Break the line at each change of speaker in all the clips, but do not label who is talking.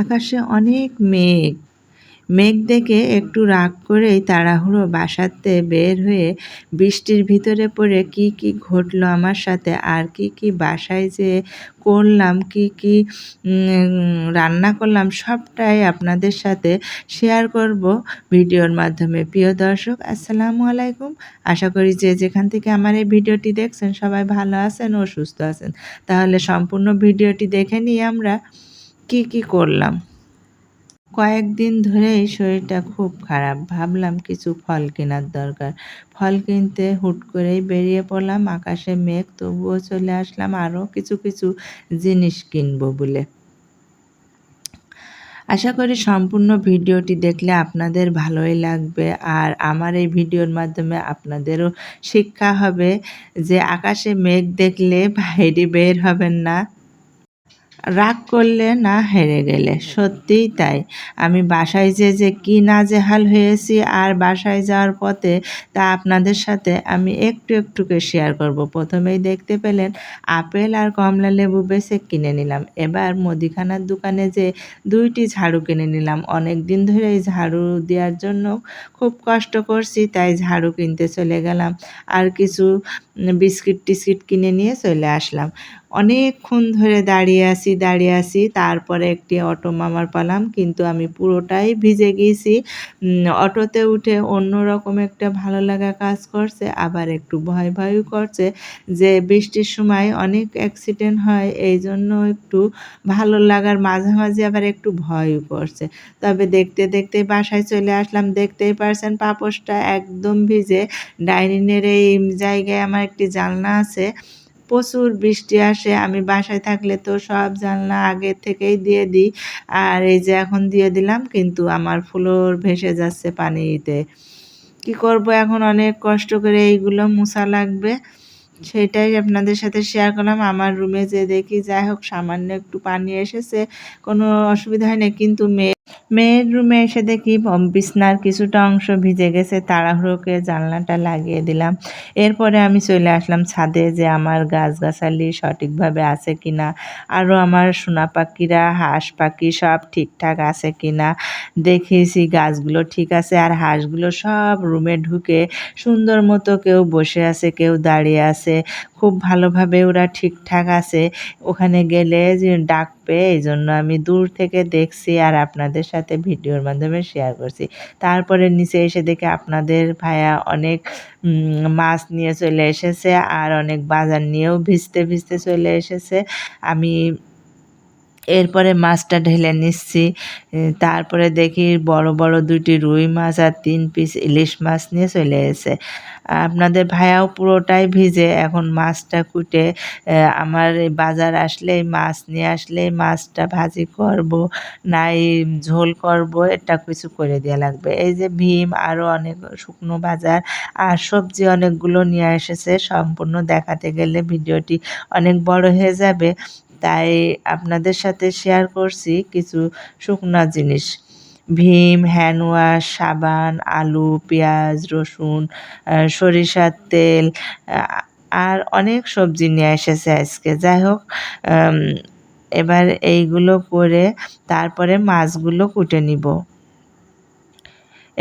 আকাশে অনেক মেঘ। মেঘ দেখে একটু রাগ করেই তাড়াহুড়ো বাসাতে বের হয়ে বৃষ্টির ভিতরে পড়ে কি কি ঘটলো আমার সাথে, আর কি কি বাসায় যে করলাম, কি কি রান্না করলাম, সবটাই আপনাদের সাথে শেয়ার করব ভিডিওর মাধ্যমে। প্রিয় দর্শক, আসসালামু আলাইকুম। আশা করি যে যেখান থেকে আমার এই ভিডিওটি দেখছেন সবাই ভালো আছেন ও সুস্থ আছেন। তাহলে সম্পূর্ণ ভিডিওটি দেখে নিয়ে আমরা। কি কি করলাম? কয়েকদিন ধরেই শরীরটা খুব খারাপ। ভাবলাম কিছু ফল কেনার দরকার। ফল কিনতে হুট করেই বেরিয়ে পড়লাম। আকাশে মেঘ, তবুও চলে আসলাম আরও কিছু কিছু জিনিস কিনবো বলে। আশা করি সম্পূর্ণ ভিডিওটি দেখলে আপনাদের ভালোই লাগবে। আর আমার এই ভিডিওর মাধ্যমে আপনাদেরও শিক্ষা হবে যে আকাশে মেঘ দেখলে বাইরে বের হবেন না। রাগ করলে না হেরে গেলে, সত্যিই তাই। আমি বাসায় যে যে কী নাজেহাল হয়েছি আর বাসায় যাওয়ার পথে তা আপনাদের সাথে আমি একটু একটুকে শেয়ার করব। প্রথমেই দেখতে পেলেন, আপেল আর কমলা লেবু বেছে কিনে নিলাম। এবার মুদিখানার দোকানে যে দুইটি ঝাড়ু কিনে নিলাম। অনেক দিন ধরে এই ঝাড়ু দেওয়ার জন্য খুব কষ্ট করছি, তাই ঝাড়ু কিনতে চলে গেলাম। আর কিছু বিস্কিট টিস্কিট কিনে নিয়ে চলে আসলাম। অনেকক্ষণ ধরে দাঁড়িয়ে আছি দাঁড়িয়ে আছি। তারপরে একটি অটো মামার পালাম, কিন্তু আমি পুরোটাই ভিজে গিয়েছি অটোতে উঠে অন্যরকম একটা ভালো লাগা কাজ করছে, আবার একটু ভয় ভয়ও করছে যে বৃষ্টির সময় অনেক অ্যাক্সিডেন্ট হয় এই জন্য একটু ভালো লাগার মাঝামাঝি আবার একটু ভয়ও করছে। তবে দেখতে দেখতে বাসায় চলে আসলাম, দেখতেই পারছেন পাপোশটা একদম ভিজে। ডাইনিংয়ের এই জায়গায় আমার একটি জানলা আছে। প্রচুর বৃষ্টি আসে, আমি বাসায় থাকলে তো সব জানলা আগে থেকেই দিয়ে দিই। আর এই যে এখন দিয়ে দিলাম, কিন্তু আমার ফ্লোর ভেসে যাচ্ছে পানিতে। কি করব এখন? অনেক কষ্ট করে এইগুলো মুছা লাগবে। সেটাই আপনাদের সাথে শেয়ার করলাম। আমার রুমে যে দেখি, যাই হোক, সামান্য একটু পানি এসেছে, কোনো অসুবিধা হয় না কিন্তু মেয়ে মেয়ের রুমে এসে দেখি বিছনার কিছুটা অংশ ভিজে গেছে, তাড়াহুড়োকে জানলাটা লাগিয়ে দিলাম। এরপরে আমি চলে আসলাম ছাদে যে আমার গাছগাছালি সঠিকভাবে আছে কিনা, আরও আমার সোনা পাখিরা হাঁস পাখি সব ঠিকঠাক আছে কিনা। দেখেছি গাছগুলো ঠিক আছে, আর হাঁসগুলো সব রুমে ঢুকে সুন্দর মতো কেউ বসে আছে, কেউ দাঁড়িয়ে আছে। খুব ভালোভাবে ওরা ঠিকঠাক আছে। ওখানে গেলে যে ডাকবে, এই জন্য আমি দূর থেকে দেখছি আর আপনাদের সাথে ভিডিওর মাধ্যমে শেয়ার করছি। তারপরে নিচে এসে দেখে আপনাদের ভাইয়া অনেক মাছ নিয়ে চলে এসেছে আর অনেক বাজার নিয়েও ভিজতে ভিজতে চলে এসেছে। আমি এরপরে মাছটা ঢেলে নিচ্ছি। তারপরে দেখি বড় বড় দুটি রুই মাছ আর তিন পিস ইলিশ মাছ নিয়ে চলে এসে আপনাদের ভাইয়াও পুরোটাই ভিজে এখন মাছটা কুটে আমার বাজার আসলেই মাছ নিয়ে আসলেই মাছটা ভাজি করব নাই ঝোল করব, এটা কিছু করে দেওয়া লাগবে। এই যে ভীম আরও অনেক শুকনো বাজার আর সবজি অনেকগুলো নিয়ে এসেছে, সম্পূর্ণ দেখাতে গেলে ভিডিওটি অনেক বড় হয়ে যাবে। তাই আপনাদের সাথে শেয়ার করছি কিছু শুকনা জিনিস। ভীম হ্যান্ড ওয়াশ সাবান, আলু, পেঁয়াজ, রসুন সরিষার তেল আর অনেক সবজি নিয়ে এসেছে আজকে। যাই হোক এবার এইগুলো করে তারপরে মাছগুলো কুটে নিব।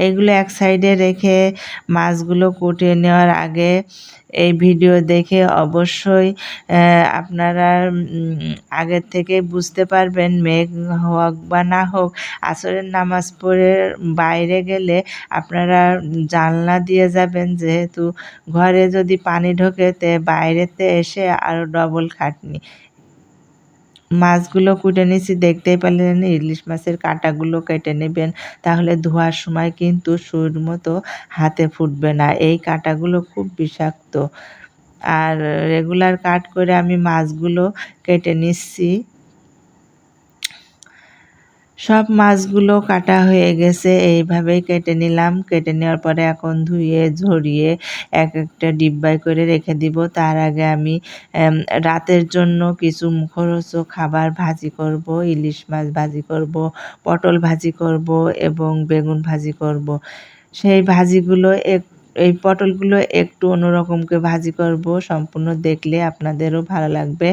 এইগুলো এক সাইডে রেখে মাছগুলো কুটিয়ে নেওয়ার আগে এই ভিডিও দেখে অবশ্যই আপনারা আগের থেকে বুঝতে পারবেন, মেঘ হোক বা না হোক, আসরের নামাজ পড়ে বাইরে গেলে আপনারা জানলা দিয়ে যাবেন যেহেতু ঘরে যদি পানি ঢোকে তে বাইরেতে এসে আরও ডবল খাটনি। মাছগুলো কুটে নিয়েছি দেখতেই পারলেন ইলিশ মাছের কাঁটাগুলো কেটে নেবেন। তাহলে ধোয়ার সময় কিন্তু সুর মতো হাতে ফুটবে না। এই কাঁটাগুলো খুব বিষাক্ত। আর রেগুলার কাট করে আমি মাছগুলো কেটে নিচ্ছি। সব মাছগুলো কাটা হয়ে গেছে, এইভাবেই কেটে নিলাম। কেটে নেওয়ার পরে এখন ধুয়ে, ঝরিয়ে এক একটা ডিব্বায় করে রেখে দিব। তার আগে আমি রাতের জন্য কিছু মুখরোচক খাবার ভাজি করব, ইলিশ মাছ ভাজি করব, পটল ভাজি করব এবং বেগুন ভাজি করব। সেই ভাজিগুলো এক এই পটলগুলো একটু অন্যরকম করে ভাজি করব, সম্পূর্ণ দেখলে আপনাদেরও ভালো লাগবে।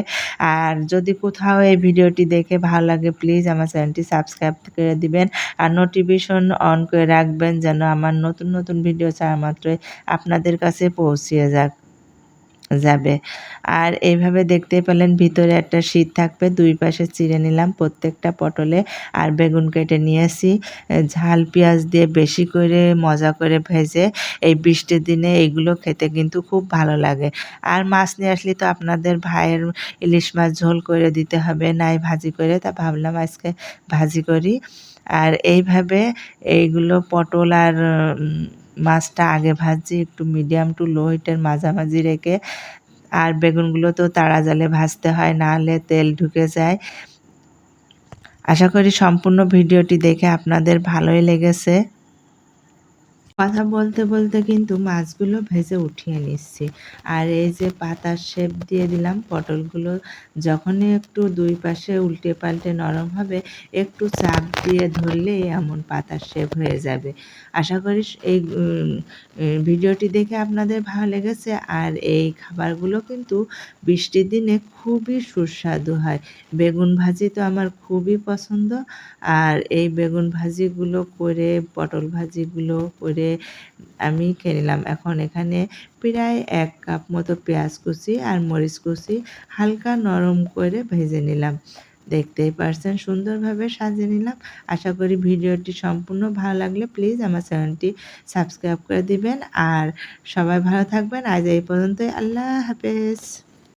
আর যদি কোথাও এই ভিডিওটি দেখে ভালো লাগে প্লিজ আমার চ্যানেলটি সাবস্ক্রাইব করে দিবেন আর নোটিফিকেশন অন করে রাখবেন যেন আমার নতুন নতুন ভিডিও ছাড়া মাত্রই আপনাদের কাছে পৌঁছিয়ে যাক। যাবে। আর এইভাবে দেখতে পেলেন ভিতরে একটা শীত থাকবে, দুই পাশে চিড়ে নিলাম প্রত্যেকটা পটলে। আর বেগুন কেটে নিয়েছি ঝাল পেঁয়াজ দিয়ে বেশি করে মজা করে ভেজে এই বৃষ্টির দিনে এইগুলো খেতে কিন্তু খুব ভালো লাগে। আর মাছ নিয়ে আসলে তো আপনাদের ভাইয়ের ইলিশ মাছ ঝোল করে দিতে হবে, নাই ভাজি করে, তা ভাবলাম আজকে ভাজি করি। আর এইভাবে এইগুলো পটল আর মাছটা আগে ভাজছি, একটু মিডিয়াম টু লো হিটের মাঝামাঝি রেখে, আর বেগুনগুলো তো তাড়া জালে ভাজতে হয় নাহলে তেল ঢুকে যায়। আশা করি সম্পূর্ণ ভিডিওটি দেখে আপনাদের ভালোই লেগেছে। কথা বলতে বলতে কিন্তু মাছগুলো ভেজে উঠিয়ে নিচ্ছি। আর এই যে পাতার শেপ দিয়ে দিলাম, পটলগুলো যখনই একটু দুই পাশে উল্টে পাল্টে নরম হবে, একটু চাপ দিয়ে ধরলেই এমন পাতার শেপ হয়ে যাবে। আশা করি এই ভিডিওটি দেখে আপনাদের ভালো লেগেছে। আর এই খাবারগুলো কিন্তু বৃষ্টির দিনে খুবই সুস্বাদু হয়। বেগুন ভাজি তো আমার খুবই পছন্দ। আর এই বেগুন ভাজিগুলো করে, পটল ভাজিগুলো করে আমি খেয়ে নিলাম। এখন এখানে প্রায় এক কাপ মতো পেঁয়াজ কুচি আর মরিচ কুচি হালকা নরম করে ভেজে নিলাম। দেখতেই পারছেন, সুন্দরভাবে সাজিয়ে নিলাম। আশা করি ভিডিওটি সম্পূর্ণ ভালো লাগলে প্লিজ আমার চ্যানেলটি সাবস্ক্রাইব করে দিবেন। আর সবাই ভালো থাকবেন। আজ এই পর্যন্তই। আল্লাহ হাফেজ।